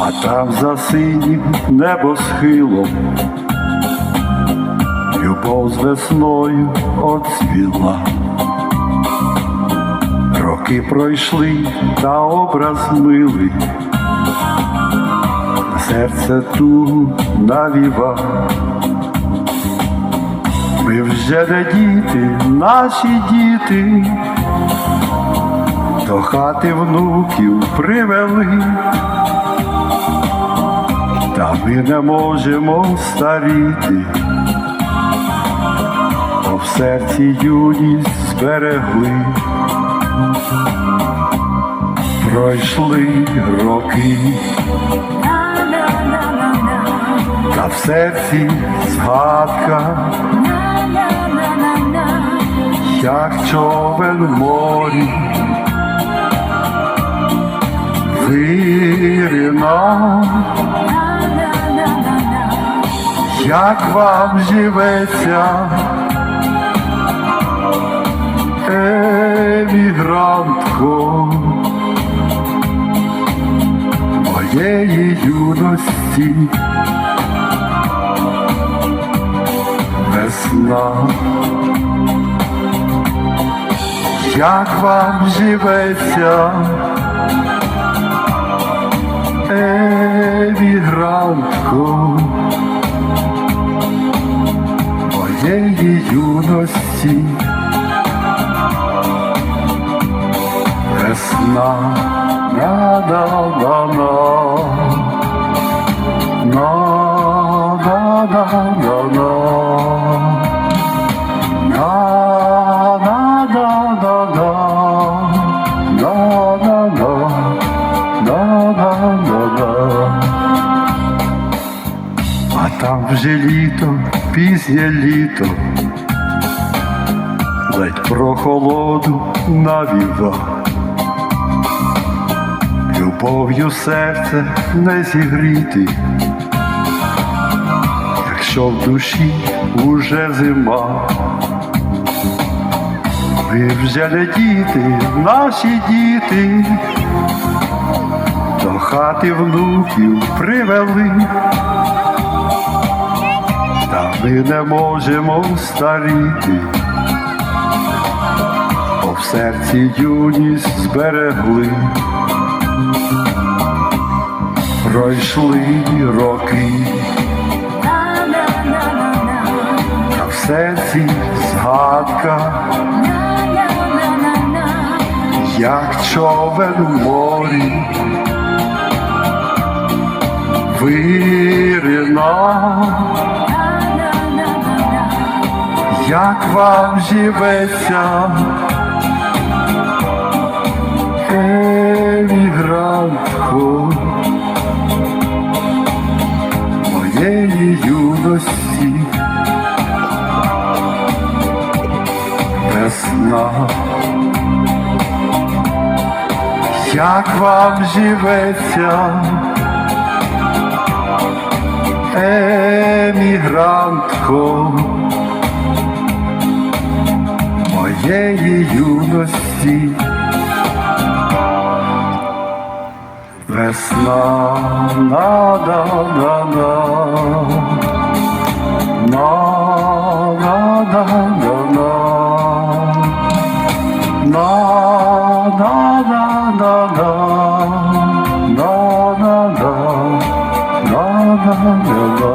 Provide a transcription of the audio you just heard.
а там за синім небосхилом любов з весною оцвіла. Роки пройшли, та образ милий, серце тугу навіва. Ми вже не діти, наші діти, до хати внуків привели, та ми не можемо старіти, бо в серці юність зберегли. Пройшли роки, та в серці згадка, як човен в морі, вирина, як вам живеться, емігрантко. Моєї юності. Весна, як вам живеться, юности. Весна на на на на на на на на на на на на на на на на на на а Там вже літо, пізє літо, ледь прохолоду навіва. Любов'ю серце не зігріти, якщо в душі уже зима. Ви не діти, наші діти, до хати внуків привели, ми не можемо старіти, в серці юність зберегли. Пройшли роки, а в серці згадка, як човен в морі, вирина, як вам живеться, моєї юності. Весна, як вам живеться, емігрантко моєї юності. весна, на да да да на да да да на на да да да на да да да да да